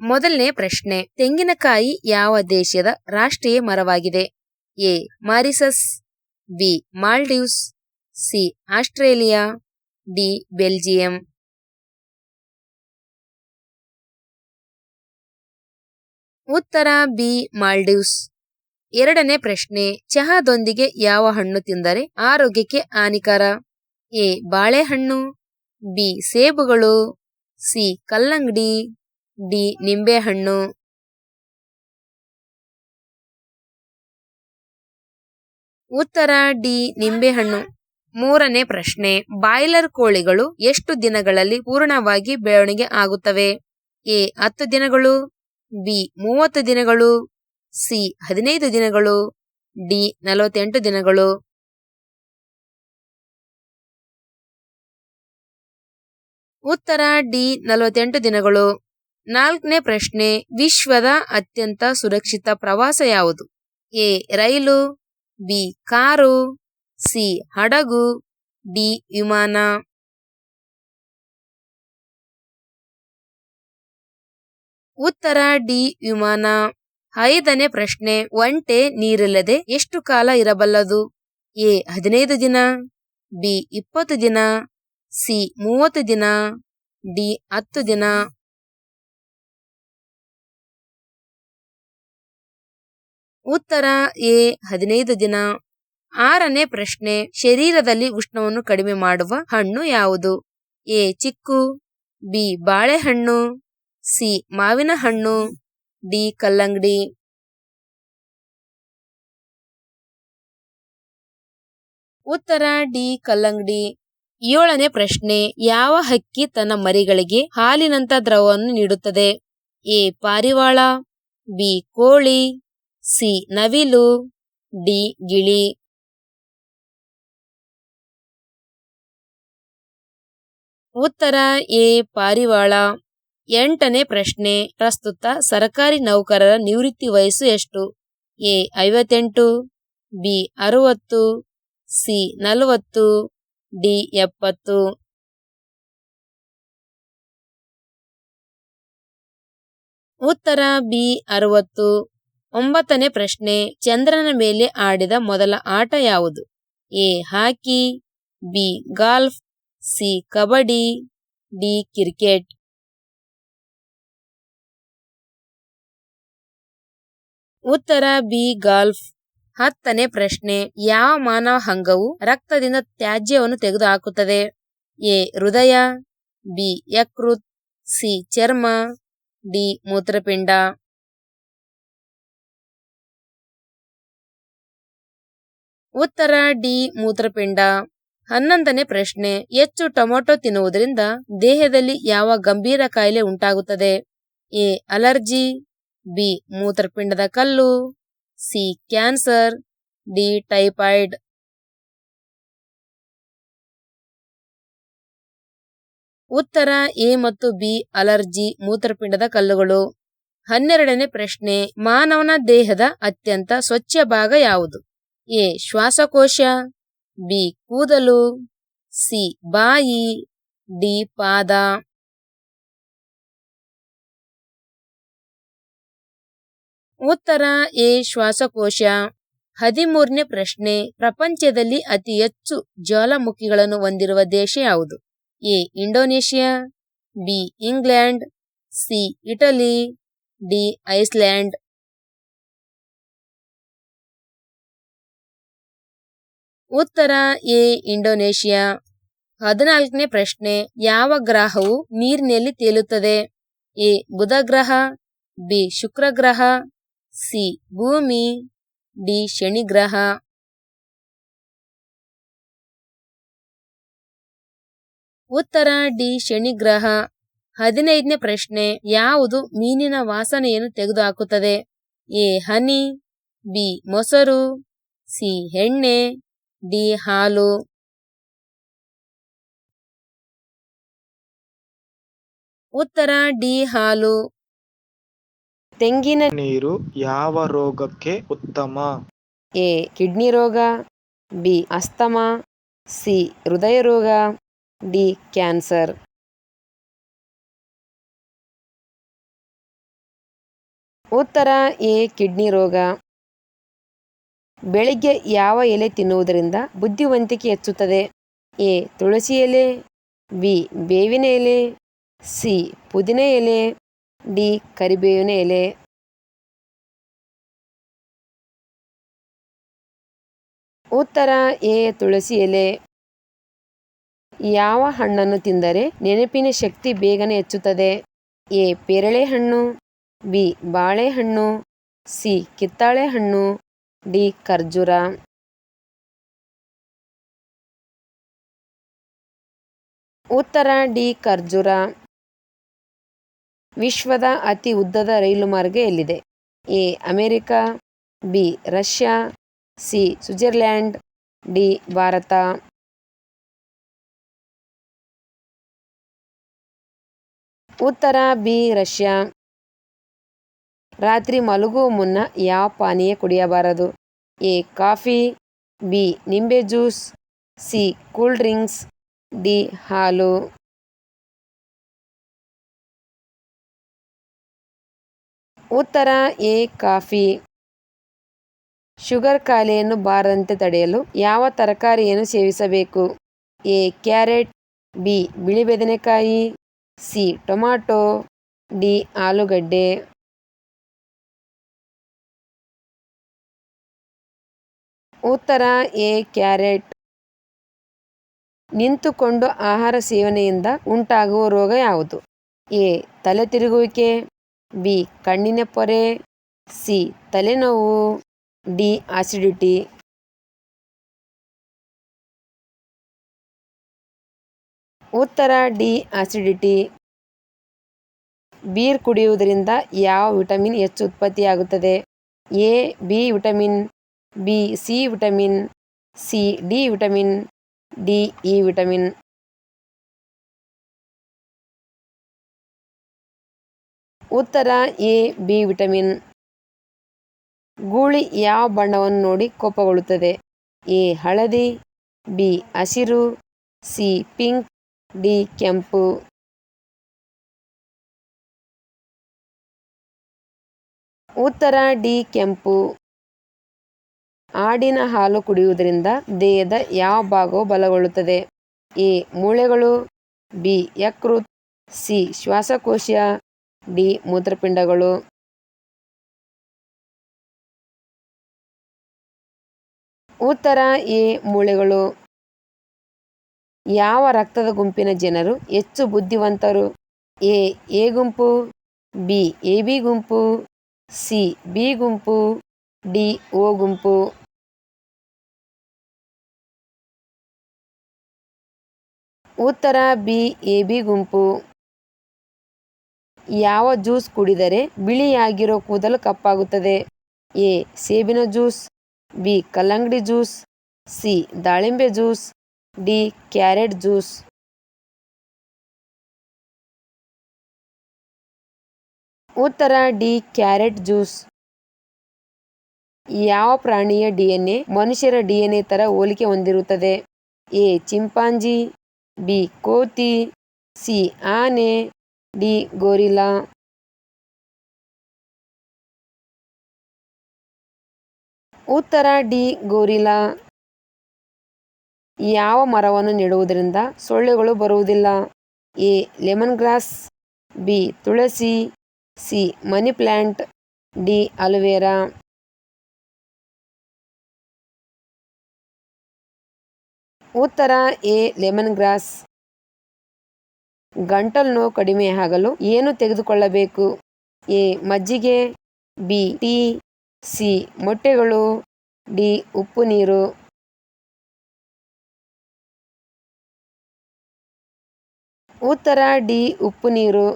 ಮೊದಲನೇ ಪ್ರಶ್ನೆ, ತೆಂಗಿನಕಾಯಿ ಯಾವ ದೇಶದ ರಾಷ್ಟ್ರೀಯ ಮರವಾಗಿದೆ? A, Mauritius, B, Maldives, C, Australia, D, Belgium. ಉತ್ತರ, ಬಿ, ಮಾಲ್ಡೀವ್ಸ್. ಎರಡನೇ ಪ್ರಶ್ನೆ, ಚಹಾದೊಂದಿಗೆ ಯಾವ ಹಣ್ಣು ತಿಂದರೆ ಆರೋಗ್ಯಕ್ಕೆ ಹಾನಿಕರ? ಎ, ಬಾಳೆಹಣ್ಣು, ಬಿ, ಸೇಬುಗಳು, ಸಿ, ಕಲ್ಲಂಗಡಿ. ಡಿ, ನಿಂಬೆಹಣ್ಣು. ಉತ್ತರ ಡಿ, ನಿಂಬೆಹಣ್ಣು. ಮೂರನೇ ಪ್ರಶ್ನೆ, ಬಾಯ್ಲರ್ ಕೋಳಿಗಳು ಎಷ್ಟು ದಿನಗಳಲ್ಲಿ ಪೂರ್ಣವಾಗಿ ಬೆಳವಣಿಗೆ ಆಗುತ್ತವೆ? ಎ, ಹತ್ತು ದಿನಗಳು, ಬಿ, ಮೂವತ್ತು ದಿನಗಳು, ಸಿ, ಹದಿನೈದು ದಿನಗಳು, ಡಿ, ನಲವತ್ತೆಂಟು ದಿನಗಳು. ಉತ್ತರ ಡಿ, ನಲವತ್ತೆಂಟು ದಿನಗಳು. ನಾಲ್ಕನೇ ಪ್ರಶ್ನೆ, ವಿಶ್ವದ ಅತ್ಯಂತ ಸುರಕ್ಷಿತ ಪ್ರವಾಸ ಯಾವುದು? A, rail, B, car, C, ಹಡಗು, ಡಿ, ವಿಮಾನ. ಉತ್ತರ, ಡಿ, ವಿಮಾನ. ಐದನೇ ಪ್ರಶ್ನೆ, ಒಂಟೆ ನೀರಿಲ್ಲದೆ ಎಷ್ಟು ಕಾಲ ಇರಬಲ್ಲದು? ಎ, ಹದಿನೈದು ದಿನ, ಬಿ, ಇಪ್ಪತ್ತು ದಿನ, ಸಿ, ಮೂವತ್ತು ದಿನ, ಡಿ, ಹತ್ತು ದಿನ. ಉತ್ತರ ಎ, ಹದಿನೈದು ದಿನ. ಆರನೇ ಪ್ರಶ್ನೆ, ಶರೀರದಲ್ಲಿ ಉಷ್ಣವನ್ನು ಕಡಿಮೆ ಮಾಡುವ ಹಣ್ಣು ಯಾವುದು? ಎ, ಚಿಕ್ಕು. ಬಿ, ಬಾಳೆಹಣ್ಣು. ಸಿ, ಮಾವಿನ ಹಣ್ಣು. ಡಿ, ಕಲ್ಲಂಗಡಿ. ಉತ್ತರ ಡಿ, ಕಲ್ಲಂಗಡಿ. ಏಳನೇ ಪ್ರಶ್ನೆ, ಯಾವ ಹಕ್ಕಿ ತನ್ನ ಮರಿಗಳಿಗೆ ಹಾಲಿನಂತ ದ್ರವವನ್ನು ನೀಡುತ್ತದೆ? ಎ, ಪಾರಿವಾಳ. ಬಿ, ಕೋಳಿ. ಸಿ. ನವಿಲು, ಡಿ. ಗಿಳಿ. ಉತ್ತರ ಎ. ಪಾರಿವಾಳ. ಎಂಟನೇ ಪ್ರಶ್ನೆ, ಪ್ರಸ್ತುತ ಸರ್ಕಾರಿ ನೌಕರರ ನಿವೃತ್ತಿ ವಯಸ್ಸು ಎಷ್ಟು? ಎ. ಐವತ್ತೆಂಟು, ಬಿ. ಅರವತ್ತು, ಸಿ. ನಲವತ್ತು, ಡಿ. ಎಪ್ಪತ್ತು. ಉತ್ತರ ಬಿ. ಅರವತ್ತು ಒಂಬತ್ತನೇ ಪ್ರಶ್ನೆ, ಚಂದ್ರನ ಮೇಲೆ ಆಡಿದ ಮೊದಲ ಆಟ ಯಾವುದು? A, hockey, B, golf, C, kabaddi, D, cricket. ಉತ್ತರ, ಬಿ, ಗಾಲ್ಫ್. ಹತ್ತನೇ ಪ್ರಶ್ನೆ, ಯಾವ ಮಾನವ ಅಂಗವು ರಕ್ತದಿಂದ ತ್ಯಾಜ್ಯವನ್ನು ತೆಗೆದುಹಾಕುತ್ತದೆ? ಎ, ಹೃದಯ, ಬಿ, ಯಕೃತ್, ಸಿ, ಚರ್ಮ, ಡಿ, ಮೂತ್ರಪಿಂಡ. ಉತ್ತರ ಡಿ ಮೂತ್ರಪಿಂಡ. ಹನ್ನೊಂದನೇ ಪ್ರಶ್ನೆ, ಹೆಚ್ಚು ಟೊಮೊಟೊ ತಿನ್ನುವುದರಿಂದ ದೇಹದಲ್ಲಿ ಯಾವ ಗಂಭೀರ ಕಾಯಿಲೆ ಉಂಟಾಗುತ್ತದೆ? ಎ, ಅಲರ್ಜಿ, ಬಿ, ಮೂತ್ರಪಿಂಡದ ಕಲ್ಲು, ಸಿ, ಕ್ಯಾನ್ಸರ್, ಡಿ, ಟೈಫಾಯ್ಡ್. ಉತ್ತರ ಎ ಮತ್ತು ಬಿ, ಅಲರ್ಜಿ, ಮೂತ್ರಪಿಂಡದ ಕಲ್ಲುಗಳು. ಹನ್ನೆರಡನೇ ಪ್ರಶ್ನೆ, ಮಾನವನ ದೇಹದ ಅತ್ಯಂತ ಸ್ವಚ್ಛ ಭಾಗ ಯಾವುದು? ಎ ಶ್ವಾಸಕೋಶ, ಬಿ ಕೂದಲು, ಸಿ ಬಾಯಿ, ಡಿ ಪಾದ. ಉತ್ತರ, ಎ ಶ್ವಾಸಕೋಶ, ಹದಿಮೂರನೇ ಪ್ರಶ್ನೆ, ಪ್ರಪಂಚದಲ್ಲಿ ಅತಿ ಹೆಚ್ಚು ಜ್ವಾಲಾಮುಖಿಗಳನ್ನು ಹೊಂದಿರುವ ದೇಶ ಯಾವುದು? A Indonesia, B England, C Italy, D Iceland ಉತ್ತರ ಎ, ಇಂಡೋನೇಷಿಯಾ. ಹದಿನಾಲ್ಕನೇ ಪ್ರಶ್ನೆ, ಯಾವ ಗ್ರಹವು ನೀರಿನಲ್ಲಿ ತೇಲುತ್ತದೆ? ಎ ಬುಧ ಗ್ರಹ ಬಿ ಶುಕ್ರ ಗ್ರಹ ಸಿ, ಭೂಮಿ, ಡಿ ಶನಿ ಗ್ರಹ ಉತ್ತರ ಡಿ ಶನಿ ಗ್ರಹ ಹದಿನೈದನೇ ಪ್ರಶ್ನೆ, ಯಾವುದು ಮೀನಿನ ವಾಸನೆಯನ್ನು ತೆಗೆದುಹಾಕುತ್ತದೆ? ಎ, ಹನಿ, ಬಿ, ಮೊಸರು, ಸಿ, ಎಣ್ಣೆ. ಡಿ ಹಾಲು. ಉತ್ತರ ಡಿ ಹಾಲು. ತೆಂಗಿನ ನೀರು ಯಾವ ರೋಗಕ್ಕೆ ಉತ್ತಮ? ಎ ಕಿಡ್ನಿ ರೋಗ ಬಿ ಅಸ್ತಮಾ ಸಿ ಹೃದಯ ರೋಗ ಡಿ ಕ್ಯಾನ್ಸರ್. ಉತ್ತರ ಎ ಕಿಡ್ನಿ ರೋಗ. ಬೆಳಿಗ್ಗೆ ಯಾವ ಎಲೆ ತಿನ್ನುವುದರಿಂದ ಬುದ್ಧಿವಂತಿಕೆ ಹೆಚ್ಚುತ್ತದೆ? ಎ. ತುಳಸಿ ಎಲೆ, ಬಿ. ಬೇವಿನ ಎಲೆ, ಸಿ. ಪುದಿನ ಎಲೆ, ಡಿ. ಕರಿಬೇವಿನ ಎಲೆ. ಉತ್ತರ ಎ. ತುಳಸಿ ಎಲೆ. ಯಾವ ಹಣ್ಣನ್ನು ತಿಂದರೆ ನೆನಪಿನ ಶಕ್ತಿ ಬೇಗನೆ ಹೆಚ್ಚುತ್ತದೆ? ಎ. ಪೇರಳೆ ಹಣ್ಣು, ಬಿ. ಬಾಳೆಹಣ್ಣು, ಸಿ. ಕಿತ್ತಳೆ ಹಣ್ಣು ಡಿ ಖರ್ಜೂರ. ಉತ್ತರ ಡಿ ಖರ್ಜೂರ. ವಿಶ್ವದ ಅತಿ ಉದ್ದದ ರೈಲು ಮಾರ್ಗ ಎಲ್ಲಿದೆ? A. America, B. Russia, C. Switzerland D. Bharat. ಉತ್ತರ ಬಿ. ರಷ್ಯಾ. ರಾತ್ರಿ ಮಲಗುವ ಮುನ್ನ ಯಾವ ಪಾನೀಯ ಕುಡಿಯಬಾರದು? ಎ. Coffee, B. ನಿಂಬೆ juice, C. Cool drinks, D. ಹಾಲು. ಉತ್ತರ, ಎ. ಕಾಫಿ. ಶುಗರ್ ಕಾಯಿಲೆಯನ್ನು ಬಾರದಂತೆ ತಡೆಯಲು ಯಾವ ತರಕಾರಿಯನ್ನು ಸೇವಿಸಬೇಕು? ಎ. Carrot, B. ಬಿಳಿ ಬದನೆಕಾಯಿ, ಸಿ. Tomato, D. ಆಲೂಗಡ್ಡೆ. ಉತ್ತರ, ಎ, ಕ್ಯಾರೆಟ್. ನಿಂತುಕೊಂಡು ಆಹಾರ ಸೇವನೆಯಿಂದ ಉಂಟಾಗುವ ರೋಗ ಯಾವುದು? ಎ ತಲೆ ತಿರುಗುವಿಕೆ ಬಿ, ಕಣ್ಣಿನ ಪೊರೆ. ಸಿ, ತಲೆನೋವು. ಡಿ ಆಸಿಡಿಟಿ ಉತ್ತರ, ಡಿ ಆಸಿಡಿಟಿ ಬೀರ್ ಕುಡಿಯುವುದರಿಂದ ಯಾವ ವಿಟಮಿನ್ ಹೆಚ್ಚು ಉತ್ಪತ್ತಿಯಾಗುತ್ತದೆ? A, B vitamin. B C vitamin C D vitamin D E vitamin ಉತ್ತರ ಎ ಬಿ ವಿಟಮಿನ್ ಗೂಳಿ ಯಾವ ಬಣ್ಣವನ್ನು ನೋಡಿ ಕೋಪಗೊಳ್ಳುತ್ತದೆ? ಎ ಹಳದಿ ಬಿ ಹಸಿರು ಸಿ ಪಿಂಕ್ ಡಿ ಕೆಂಪು. ಉತ್ತರ ಡಿ ಕೆಂಪು. ಆಡಿನ ಹಾಲು ಕುಡಿಯುವುದರಿಂದ ದೇಹದ ಯಾವ ಭಾಗವು ಬಲಗೊಳ್ಳುತ್ತದೆ? ಎ. ಮೂಳೆಗಳು. ಬಿ. ಯಕೃತ್. ಸಿ. ಶ್ವಾಸಕೋಶ. ಡಿ. ಮೂತ್ರಪಿಂಡಗಳು. ಉತ್ತರ. ಎ. ಮೂಳೆಗಳು. ಯಾವ ರಕ್ತದ ಗುಂಪಿನ ಜನರು ಹೆಚ್ಚು ಬುದ್ಧಿವಂತರು? ಎ. ಎ ಗುಂಪು. ಬಿ. ಎ ಬಿ ಗುಂಪು. ಸಿ. ಬಿ ಗುಂಪು. ಡಿ. ಓ ಗುಂಪು. ಉತ್ತರ ಬಿ, ಎ, ಬಿ ಗುಂಪು. ಯಾವ ಜ್ಯೂಸ್ ಕುಡಿದರೆ ಬಿಳಿಯಾಗಿರೋ ಕೂದಲು ಕಪ್ಪಾಗುತ್ತದೆ? ಎ, ಸೇಬಿನ ಜ್ಯೂಸ್, ಬಿ, ಕಲ್ಲಂಗಡಿ ಜ್ಯೂಸ್, ಸಿ, ದಾಳಿಂಬೆ ಜ್ಯೂಸ್, ಡಿ, ಕ್ಯಾರೆಟ್ ಜ್ಯೂಸ್. ಉತ್ತರ ಡಿ, ಕ್ಯಾರೆಟ್ ಜ್ಯೂಸ್. ಯಾವ ಪ್ರಾಣಿಯ ಡಿ ಎನ್ ಎ ಮನುಷ್ಯರ ಡಿ ಎನ್ ಎ ತರ ಹೋಲಿಕೆ ಹೊಂದಿರುತ್ತದೆ? ಎ, ಚಿಂಪಾಂಜಿ ಬಿ ಕೋತಿ, ಸಿ ಆನೆ, ಡಿ ಗೋರಿಲಾ ಉತ್ತರ ಡಿ ಗೋರಿಲಾ ಯಾವ ಮರವನ್ನು ನೆಡುವುದರಿಂದ ಸೊಳ್ಳೆಗಳು ಬರುವುದಿಲ್ಲ? A lemon grass, B Tulasi, C money plant D aloe vera. ಉತ್ತರ ಎ ಲೆಮನ್ ಗ್ರಾಸ್ ಗಂಟಲು ನೋವು ಆಗಲು ಏನು ತೆಗೆದುಕೊಳ್ಳಬೇಕು? ಎ, ಮಜ್ಜಿಗೆ, ಬಿ, ಟೀ, ಸಿ, ಮೊಟ್ಟೆಗಳು, ಡಿ, ಉಪ್ಪು ನೀರು. ಉತ್ತರ ಡಿ, ಉಪ್ಪು ನೀರು.